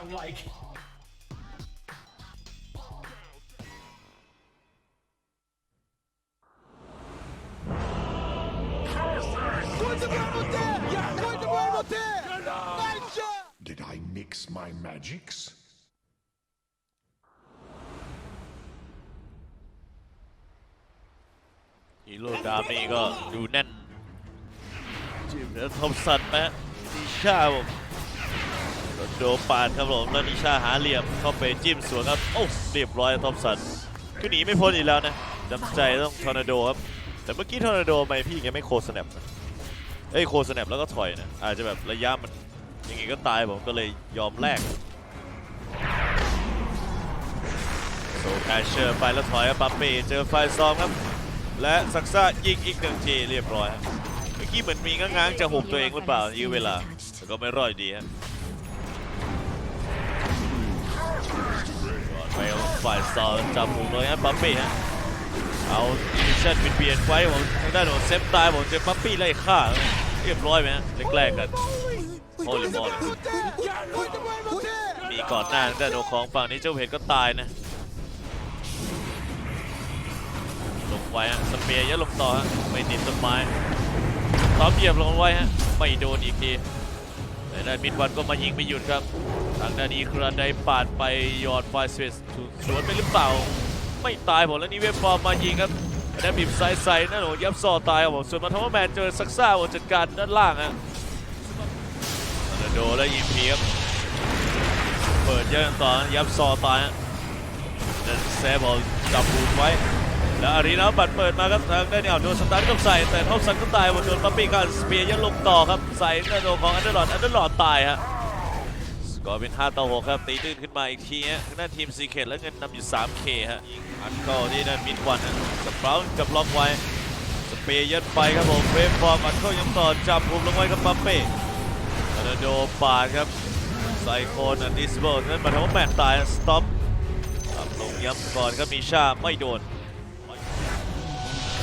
sound like? Did I mix my magics? ฮีโร่ดามนี่ก็ดูแน่นจิมแล้วทอมสันนะนิชาผม โดปาดครับผมแล้วนิชาหาเหลี่ยมเข้าไปจิ้มสวนครับโอ้เรียบร้อยทอมสันคือหนีไม่พ้นอีกแล้วนะจำใจต้องทอร์นาโดครับแต่เมื่อกี้ทอร์นาโดไม่พี่แกไม่โคสแนปเอ้ยโคสแนปแล้วก็ถอยนะอาจจะแบบระยะมันยังไงก็ตายผมก็เลยยอมแลกโซแคชเชอร์ไปแล้วถอยครับปัปเป้เจอไฟซอมครับและซักซ่ายิงอีกหนึ่งทีเรียบร้อยครับเมื่อกี้เหมือนมีง้างๆจะหุบตัวเองหรือเปล่ายื้อเวลาแต่ก็ไม่รอดอยดีฮะก่ ฝ่ายซอจับมุมเลยฮะปั๊ปปี้ฮะเอาอินิชั่นเปลี่ยนไว้ผมทางด้านของเซฟตายผมเจอปั๊ปปี้ไล่ฆ่าเรียบร้อยไหมฮะแรกๆกันโอ้ลิมอลมีก่อนหน้าทางด้านของฝั่งนี้เจ้าเพชรก็ตายนะลงไว้ฮะสเปียร์ยัดลงต่อฮะไม่ติดต้นไม้ซ้อมเหยียบลงไว้ฮะไม่โดนอีกทีแต่ได้านมิดวันก็มายิงไม่หยุดครับ ทางด้านนี้คราไดปาดไปหยอดไฟสเปซสวนไปหรือเปล่า ไม่ตายผมแล้วนี่เวฟฟอร์มมายิงครับด้บีบไซไซนั่นโหยับซอตายครับผมส่วนมาทอมแมนเจอซักซ่าผมจัดการด้านล่างฮะโรนัลโดแล้วยิงพีครับเปิดเยอะกันต่อยับซอตายฮะดันแซบอลจับบูดไว้ แล้วอารีนาบัตรเปิดมาครับทางได้เนี่ยโดนสตาร์ทก็ใส่แต่ท็อปสันก็ตายหมดโดนปั๊ปปี้ก็สเปียร์ยันลงต่อครับใส่กระโดของอันเดอร์ลอดอันเดอร์ลอดตายฮะ กอร์เป็น5ต่อ6ครับ ตีตื้นขึ้นมาอีกทีฮะทางด้านทีมซีเคทแล้วเงินนำอยู่ 3K ฮะยิงอัดเข้าที่ด้านมิดวันฮะสเปรากับล็อกไว้ สเปียร์ยัดไปครับผมเวฟฟอร์มอัดเข้ายังต่อจับหุมลงไว้กับปั๊ปเป้โรนัลโดปาดครับไซโคนอันดิสเบิลนั่นหมายถึงว่าแมตช์ตายสต็อปลงย้ำก่อนครับมีชาไม่โดน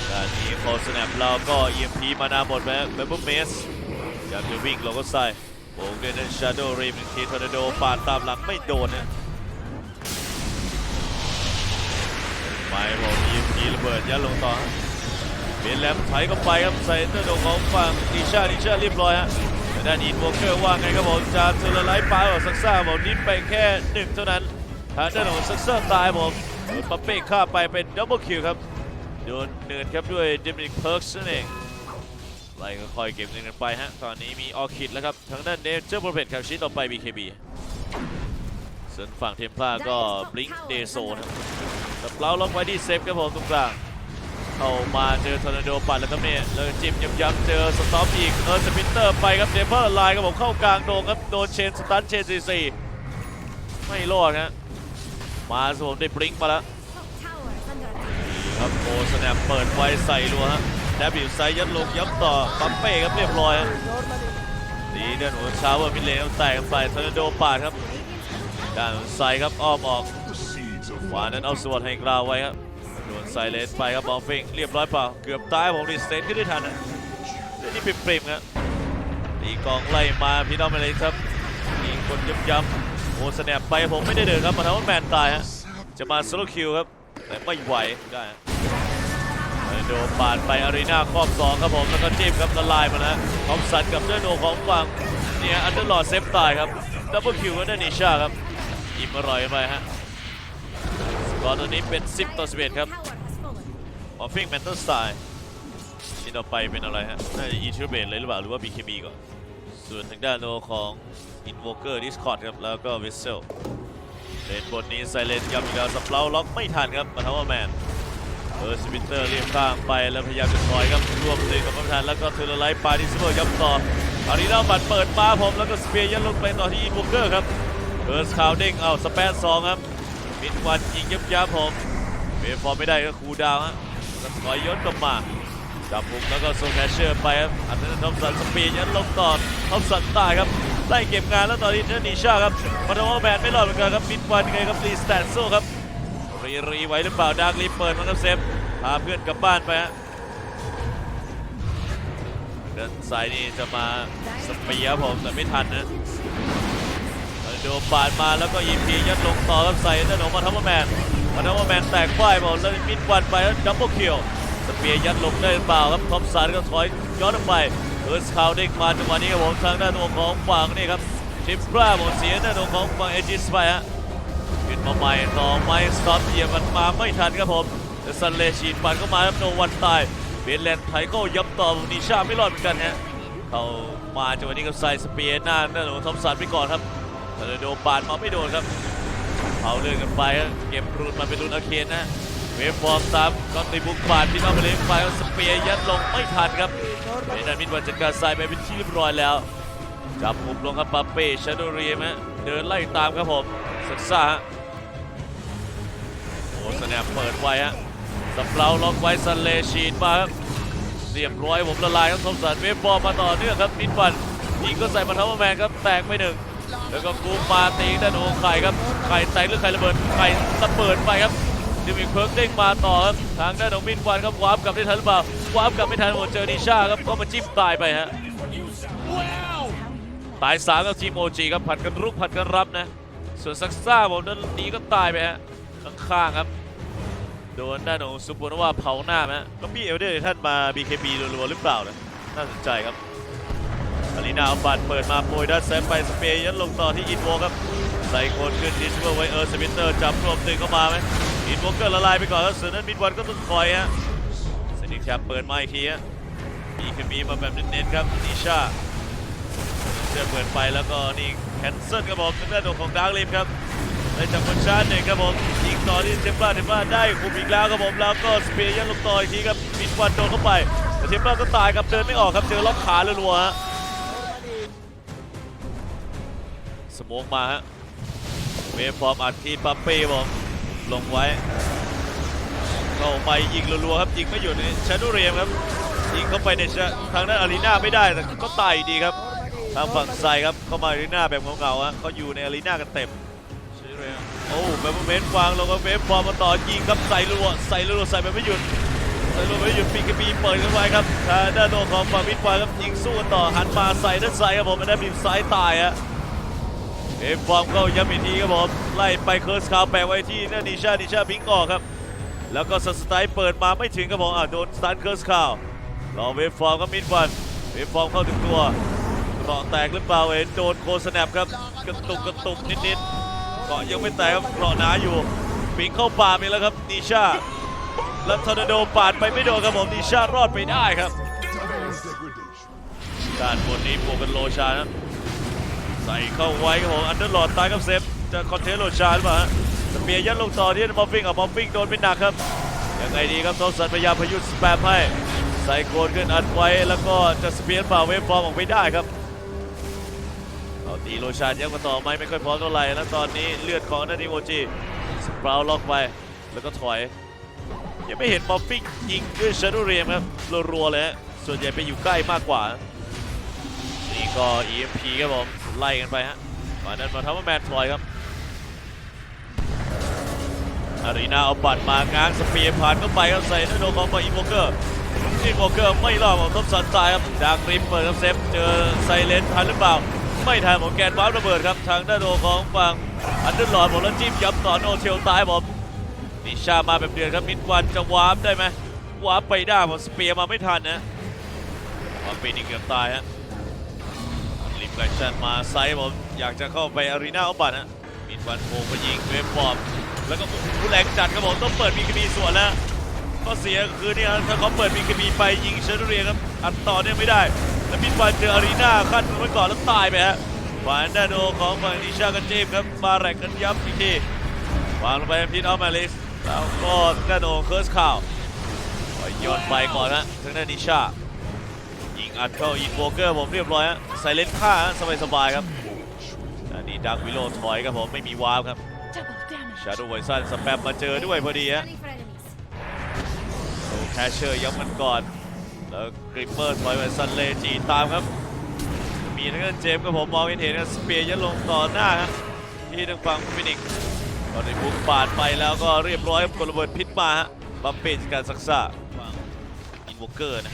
ด้านนี้พอสแนปเราก็ EMP มานาหมดแล้วเบเบอร์เมสอยากจะวิ่งเราก็ใส่ โบกด้วยนั้นชาโดรีมทีทอร์นาโดปาดตามหลังไม่โดนนะไปบอก EMP ระเบิดยัดลงต่อเบนแลมไถเข้าไปครับใส่เตอร์โดของฝั่งดิชาดิชาเรียบร้อยฮะแต่ด้านอินโวเกอร์ว่าไงครับผมจะเทอร์ไลท์ปาบอกซักซ่าบอกนิดไปแค่หนึ่งเท่านั้นทางด้านของซักซ่าตายผมปัปเป้ฆ่าไปเป็นดับเบิลคิวครับโดนเนินครับด้วยเดมินิกเพิร์กนั่นเอง ไล่ค่อยๆเก็บเงินกันไปฮะ ตอนนี้มีออคิดแล้วครับ ทางด้านเนเจอร์โปรเพทครับชิ้นต่อไป BKB ส่วนฝั่งเทมพลาก็บลิงเดโซนะครับแต่เปล่าล็อกไว้ที่เซฟครับผมตรงกลางเข้ามาเจอทอร์นาโดปัดแล้วครับเนี่ยเลยจิ้มย้ำๆเจอสต็อปอีกเออสปินเตอร์ไปครับเดเวอร์ไลน์ครับผมเข้ากลางโดงครับโดนเชนสตันเชนซีซีไม่รอดฮะมาสวมได้บลิงมาแล้วครับโอสแนปเปิดไฟใส่รัวฮะแดบบิวไซยัดลงย้ำต่อปั๊มเป้ครับเรียบร้อยดีเดินหัวเช้าเวอร์มิเลนแตกกันไปทอร์นาโดปาดครับด้านไซครับอ้อมออกขวานั้นเอาสวอตให้กราวไว้ครับโดนไซเลสไปครับบอลฟิงเรียบร้อยเปล่าเกือบตายผมดิสเตนขึ้นได้ทันนะนี่ปริมๆครับตีกองไล่มาพี่น้องมาเลยครับยิงคนย้ำๆโอสแนปไปผมไม่ได้เดินครับมาทำว่าแมนตายฮะจะมาโซโลคิวครับแต่ไม่ไหวได้ โดนปาดไปอารีนาครอบสองครับผมแล้วก็จิ้มครับละลายมาแล้วทอมสันกับเดอร์โนของฝั่งเนี่ยอันเดอร์ลอดเซฟตายครับดับเบิลคิวกันได้นิชาครับอิ่มอร่อยไปฮะสกอร์ตัวนี้เป็น 10 ต่อ 11 ครับมอฟฟิงแมนเทอร์สไตล์ที่ต่อไปเป็นอะไรฮะน่าจะอีทอร์เบดเลยหรือเปล่าหรือว่า BKB ก่อน ส่วนทางด้านโนของ Invoker Discord ครับ แล้วก็ Vessel เลนบนนี้ไซเลนย้ำอีกแล้วสเปราล็อกไม่ทันครับมาทว่าแมน เออสปินเตอร์เรียงข้างไปแล้วพยายามจะถอยครับรวมเลยกับประธานแล้วก็เทอร์ไลท์ปาดิสเบอร์ย้ำต่ออารีนาบัตเปิดมาผมแล้วก็สเปียร์ยันลงไปต่อที่อินบุกเกอร์ครับเออสคาวเด้งเอาสเปซสองครับมิดวันยิงยับยับผมเบฟอร์ไม่ได้ก็คูดาวฮะแล้วถอยย้อนกลับมาจับมุมแล้วก็โซแคชเชอร์ไปครับอันนั้นทอมสันสเปียร์ยันลงต่อทอมสันตายครับไล่เก็บงานแล้วตอนนี้เนนิชาครับมาโดนแมนไม่รอดเหมือนกันครับมิดวันไงครับรีสแตนโซครับ รีรีไว้หรือเปล่าดาร์กรีเปิดมันก็เซฟพาเพื่อนกลับบ้านไปฮะเดินสายนี่จะมาสเปียผมแต่ไม่ทันนะโดูปาดมาแล้วก็อีพียัดลงต่อครับใส่ด้านของมาทัมแมนมาทัมแมนแตกป้ายหมดแล้วมิดวันไปแล้วดับเบิลคิวสเปียยัดลงได้หรือเปล่าครับทอมสันก็ถอยย้อนไปเอิร์สคาวเด้งมาจังหวะนี้ครับผมทางด้านตัวของฝั่งนี่ครับทิปราหมดเสียด้านตัวของฝั่งเอจิสไปฮะ ขึ้นมาใหม่ต่อไม่สต็อปเหยียบมันมาไม่ทันครับผมแต่ซันเลฉีดปันเข้ามาครับโนวันตายเบนแลนด์ไทก้ย้ำต่อนิชาไม่รอดเหมือนกันฮะเข้ามาจังหวะนี้กับไซสเปียร์หน้าหน้าหนูทอมสันไปก่อนครับแต่โดนปาดมาไม่โดนครับเอาเรื่องกันไปครับเก็บรูนมาเป็นรูนอาเคนนะเวฟฟอร์มตามก็ตีบุกปาดพี่น้องไปเลยไฟสเปียร์ยัดลงไม่ทันครับเมนันมิดวันจัดการไซไปเป็นที่เรียบร้อยแล้วจับมุมลงครับปาเป้ชาโดเรียมฮะเดินไล่ตามครับผมสักซ่าฮะ สแนปเปิดไว้ฮะสเปราล็อกไว้ซันเลชีดมาครับเรียบร้อยผมละลายครับทอมสันเวฟบอลมาต่อเนื่องครับมิดฟันยิงก็ใส่มาทัพแมนครับแตกไปหนึ่งแล้วก็กูมาตีด้านโอไข่ครับไข่แตกหรือไข่ระเบิดไข่ระเบิดไปครับดิมิเคิร์กเด้งมาต่อครับทางด้านของมิดฟันครับวาร์ปกลับได้ทันหรือเปล่าวาร์ปกลับไม่ทันหมดเจอนิชาครับก็มาจิ้มตายไปฮะตายสามกับทีมโอจีครับผัดกันรุกผัดกันรับนะส่วนซักซ่าผมด้านนี้ก็ตายไปฮะ ข้างๆครับโดนด้านของซุปเปอร์นว่าเผาหน้าไหมฮะก็มีเอลเดอร์ท่านมา BKB รัวๆหรือเปล่านะน่าสนใจครับอารีนาเอาบัตรเปิดมาโปรยด้านแซมไปสเปย์ยันลงต่อที่อินโวครับใส่โคนขึ้นดิสเวอร์ไวเออร์สมิเตอร์จับรวมตึงเข้ามาไหมอินโวเกอร์ละลายไปก่อนครับส่วนนั้นมิดวันก็ต้องคอยฮะสนิทแคปเปิดมาอีกทีฮะ BKB มาแบบเน้นๆครับนิชาเจอเปิดไปแล้วก็นี่แคนเซิลครับผมทางด้านของดาร์กลิมครับได้จากคนชาร์หนึ่งครับผม ต่อที่เทมปลาเทมปลาได้คุมอีกแล้วครับผมแล้วก็สเปียร์ยันลงต่ออีกทีครับมิดวันโดนเข้าไปแต่เทมปลาก็ตายครับเดินไม่ออกครับเจอล็อกขาเรัวฮะสโมองมาฮะเวฟฟอร์มอัดทีปาเป้ผมลงไว้เข้าไปยิงรัวๆครับยิงไม่หยุดนี่ชาดูเรียมครับยิงเข้าไปในทางด้านอารีนาไม่ได้แต่ก็ตายดีครับทางฝั่งไซครับเข้ามาอารีนาแบบเงาๆฮะเขาอยู่ในอารีนากันเต็ม โอ้แบบเมนวางแล้วก็เวฟบอลมาต่อยิงครับใส่รัวใส่รัวใส่แบบไม่หยุดใส่รัวไม่หยุดปีกบีเปิดเข้าไปครับทางด้านโดนของฝั่งมิดไฟครับยิงสู้กันต่อหันมาใส่ด้านซ้ายครับผมไม่ได้บีบซ้ายตายฮะเอฟฟอร์มก็ย้ำอีกทีครับผมไล่ไปเคิร์สคาวแปะไว้ที่นั่นนิชานิชาพิงออกครับ แล้วก็สไตล์เปิดมาไม่ถึงครับผมอะโดนสตันเคิร์สคาวรอเวฟฟอร์มก็มิดฟันเวฟฟอร์มเข้าถึงตัวเกาะแตกหรือเปล่าเห็นโดนโคสแนปครับกระตุกกระตุกนิดๆ เกาะยังไม่แตกครับเกราะหนาอยู่ปิงเข้าป่าไปแล้วครับนิชาแล้วทอร์นาโดปาดไปไม่โดนครับผมนิชารอดไปได้ครับ Degradation. ด้านบนนี้บวกเป็นโลชานะใส่เข้าไว้ครับผมอันเดอร์หลอดตายกับเซฟจะคอนเทนต์โลชาหรือเปล่าฮะสเปียร์ยัดลงต่อที่มอฟฟิงอะมอฟฟิงโดนไปหนักครับยังไงดีครับโทสันพยายามพยุดสแปมให้ใส่โกนขึ้นอัดไว้แล้วก็จะสเปียร์เปล่าเวฟฟอร์มออกไปได้ครับ ตีโลชานยังมาต่อไหมไม่ค่อยพร้อมเท่าไหร่แล้วตอนนี้เลือดของนาดิโมจิสปราวล็อกไปแล้วก็ถอย ยังไม่เห็นมอฟฟิกยิงด้วยชาดูเรียมครับรัวๆเลยส่วนใหญ่ไปอยู่ใกล้มากกว่า นี่ก็ EMP ครับผมไล่กันไปฮะมานั้นมาทำว่าแมนถอยครับอารีนาเอาบัตรมาง้างสเปียร์ผ่านเข้าไปครับใส่ด้วยโดนของมาอินโวเกอร์อินโวเกอร์ไม่รอดของทบสันตายครับดากริมเปิดครับเซฟเจอไซเลนทันหรือเปล่า ไม่ทันของแกนวาร์ประเบิดครับทางด้านโดของฝั่งอันเดอร์ลอดผมแล้วจิ้มย้ำต่อโนเทลตายผมนิชามาแบบเดือดครับมิดวันจะวาร์ปได้ไหมวาร์ปไปได้ผมสเปียร์มาไม่ทันนะวาร์ปไปนี่เกือบตายฮะลิมแกลชันมาไซส์ผมอยากจะเข้าไปอารีนาเอาบัตรฮะมิดวันโผล่มายิงเวฟบอมแล้วก็โอ้แรงจัดครับผมต้องเปิดมีคดีส่วนแล้วก็เสียคือเนี่ยถ้าเขาเปิดมีคดีไปยิงเชนเรียครับอัดต่อเนี่ยไม่ได้ แล้วมิดวันเจออารีนาขั้นไว้ก่อนแล้วตายไปฮะฝ่ายด้านโอของฝั่งนิชากันเจมส์ครับมาแรกกันย้ำอีกทีวางลงไปพิทออฟมาลิสแล้วก็ด้านโอเคิร์สข่าวโยนไปก่อนฮะทางด้านนิชายิงอัดเข้าอินโวเกอร์ผมเรียบร้อยฮะไซเลนฆ่าสบายสบายๆครับอันนี้ดักวิโลถอยครับผมไม่มีวาร์ปครับชาดูไวซันสแปมมาเจอด้วยพอดีฮะโอ้แคชเชอร์ย้ำกันก่อน แล้วกริปเปอร์ถอยไวซันเลจีตามครับ มีทั้งนั้นเจมส์กับผมมองเห็นเห็นสเปียร์ยัดลงต่อหน้าครับที่ทางฝั่งฟินิกตอนนี้บุกปาดไปแล้วก็เรียบร้อยครับกดระเบิดพิษมาฮะบัมเปจการซักซ่าฝั่งอินโวเกอร์นะ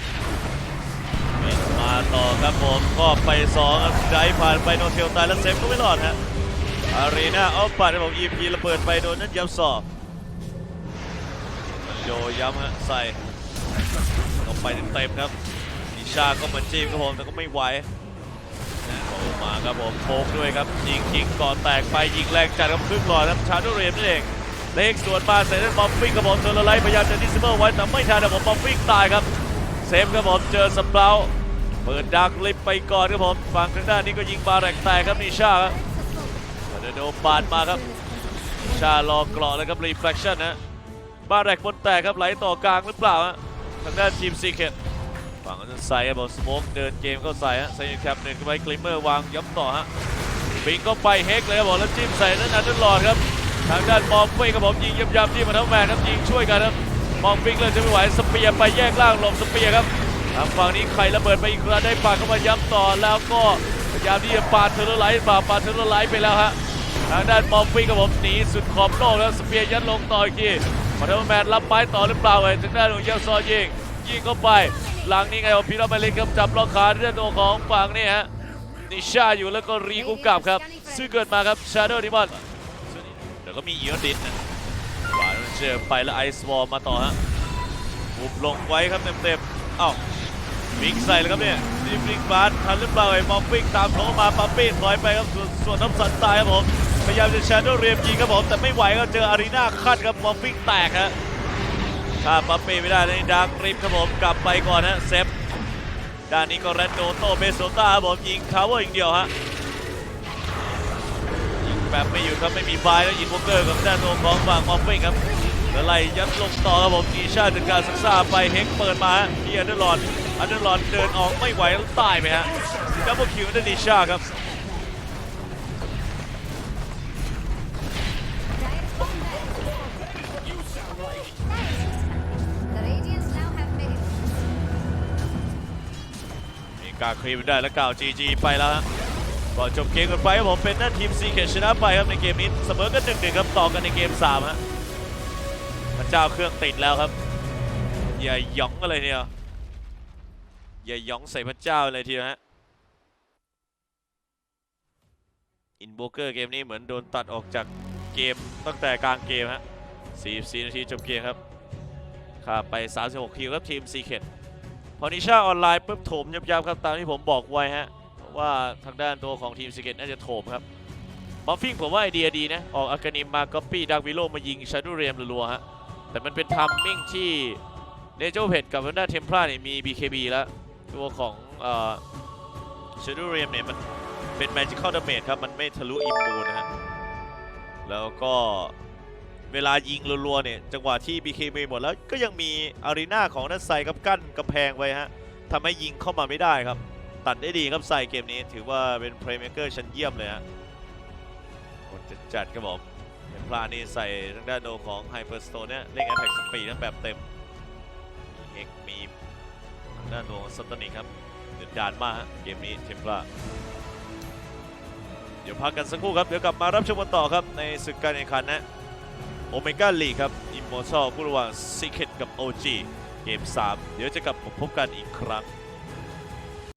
มาต่อครับผมก็ไปสองครับไดฟ์ผ่านไปโนเทลตายแล้วเซฟก็ไม่รอดฮะอารีนาเอาปัดครับผม EP ระเบิดไปโดนนั่นย้ำสอบโยย้ำฮะใส่ ไปเต็มๆครับนิชาก็มือนจีมครับผมแต่ก็ไม่ไหวนะโผล่มาครับผมโพกด้วยครับยิงยิงก่อนแตกไปยิงแรงจัดครับครึ่งหลอดครับชาร์ดเรมนั่นเองเลขสวนมาใส่นั่นบอมฟิงครับผมเจอละไลพยายามจะดิสเบอร์ไว้แต่ไม่ทันครับผมบอมฟิงตายครับเซฟครับผมเจอสเปราเปิดดักลิฟไปก่อนครับผมฝั่งทางด้านนี้ก็ยิงบาแรกแตกครับนิชาครับเดโดปาดมาครับชารอเกราะเลยครับ reflection นะบาแรกบนแตกครับไหลต่อกลางหรือเปล่าฮะ ทางด้านทีมซีเคทฝั่งนั้นใส่ครับผมสโมกเดินเกมเข้าใส่ฮะใส่แคปหนึ่งเข้าไปกลิมเมอร์วางย้ำต่อฮะบิงก็ไปเฮกเลยครับผมแล้วจิ้มใส่นั้นอันนั้นหลอดครับทางด้านมองฟิงครับผมยิงย้ำๆที่มาทั้งแมนครับยิงช่วยกันครับมองฟิงเลยจะไม่ไหวสเปียร์ไปแยกล่างหลบสเปียร์ครับทางฝั่งนี้ใครระเบิดไปอีกครั้งได้ปาดเข้ามาย้ำต่อแล้วก็พยายามที่จะปาดเทอร์ไลท์ปาดปาดเทอร์ไลท์ไปแล้วฮะทางด้านมอมฟิงกับผมหนีสุดขอบโลกแล้วสเปียร์ยัดลงต่ออีกที มาเทอร์แมนรับไม้ต่อหรือเปล่าเอ้ยทางด้านของเยลซอยิงยิงเข้าไป หลังนี้ไงว่าพีรอมเมลิกครับจับล็อกขาที่ด้านตัวของฝั่งนี่ฮะนิชาอยู่แล้วก็รีกุมกลับครับ ซึ่งเกิดมาครับชาโดว์ดิมอนเดี๋ยวก็มีอีโอดินนะหวานเจอไปแล้วไอซ์วอลมาต่อฮะบุบลงไว้ครับเต็มๆเอ้าวิ่งใส่เลยครับเนี่ยรีบวิ่งบาสทันหรือเปล่าไอ้มอมวิ่งตามเขามาปั๊มปี้ถอยไปครับส่วนส่วนน้ำสันตายครับผม พยายามจะแชโดเรียมยิงครับผมแต่ไม่ไหวก็เจออารีนาคัดครับมอมวิ่งแตกฮะถ้าปั๊มปี้ไม่ได้ในดักริมครับผมกลับไปก่อนฮะเซฟด้านนี้ก็แรนโดโตเบโซต้าครับผมยิงคาวเวอร์อย่างเดียวฮะยิงแบบไม่อยู่ครับไม่มีบายแล้วยิงวอลเกอร์กับด้านตัวของฝั่งมอมวิ่งครับแล้วไล่ยัดลงต่อครับผมอีชาจัดการศึกษาไปเฮกเปิดมาฮะที่อันเดอร์ลอดอันเดอร์ลอนเดินออกไม่ไหวแล้วตายไปฮะดับเบิลคิวนันดิชาครับ การคลีมได้แล้วกล่าว GG ไปแล้วฮะก่อนจบเกมกันไปครับผมเป็นนั่นทีมซีเคชนะไปครับในเกมนี้เสมอกันหนึ่งหนึ่งครับต่อกันในเกมสามฮะพระเจ้าเครื่องติดแล้วครับอย่าหยองกันเลยเนี่ยอย่าหยองใส่พระเจ้าเลยทีนะฮะอินโบเกอร์เกมนี้เหมือนโดนตัดออกจากเกมตั้งแต่กลางเกมฮะ44นาทีจบเกมครับขามไป 36คิวครับทีมซีเคพ อนิชาออนไลน์ปุ๊บโถมยับๆครับตามที่ผมบอกไว้ฮะว่าทางด้านตัวของทีมสเก็ตน่าจะโถมครับบอฟฟิงผมว่าไอเดียดีนะ ออกอากานิมมาก๊อปปี้ดักวิโลมายิงชาดูเรียมรัวๆฮะ แต่มันเป็นทัมมิ่งที่เนเจอร์เพดกับวันด้าเทมเพลาเนี่ยมี BKB แล้วตัวของชาดูเรียมเนี่ยมันเป็น Magical Damage ครับ มันไม่ทะลุอิมมูนนะฮะ แล้วก็เวลายิงรัวๆเนี่ย จังหวะที่ BKB หมดแล้วก็ยังมีอารีนาของนัทไซกับกั้น กำแพงไว้ฮะทำให้ยิงเข้ามาไม่ได้ครับ ตัดได้ดีครับใส่เกมนี้ถือว่าเป็นเพลย์เม k เกอร์ชั้นเยี่ยมเลยฮะคนจะจัดครับผมเห็นพลานี่ใส่ทางด้านโดของไฮเปอร์สโตนเนี่ยเล่นแอ t แทกสปีดนั้นแบบเต็มมีเอ็กมีทางด้านโดของสตอนิกครับเดือดดานมากฮะเกมนี้เทมพลาเดี๋ยวพักกันสักครู่ครับ เดี๋ยวกลับมารับชมกันต่อครับ ในศึกการแข่งขันนะโอเมก้าลีครับอิมมอร์ทัลผู้ระหว่างซีเค t กับ OG เกม 3 เดี๋ยวจะกลับมาพบกันอีกครั้ง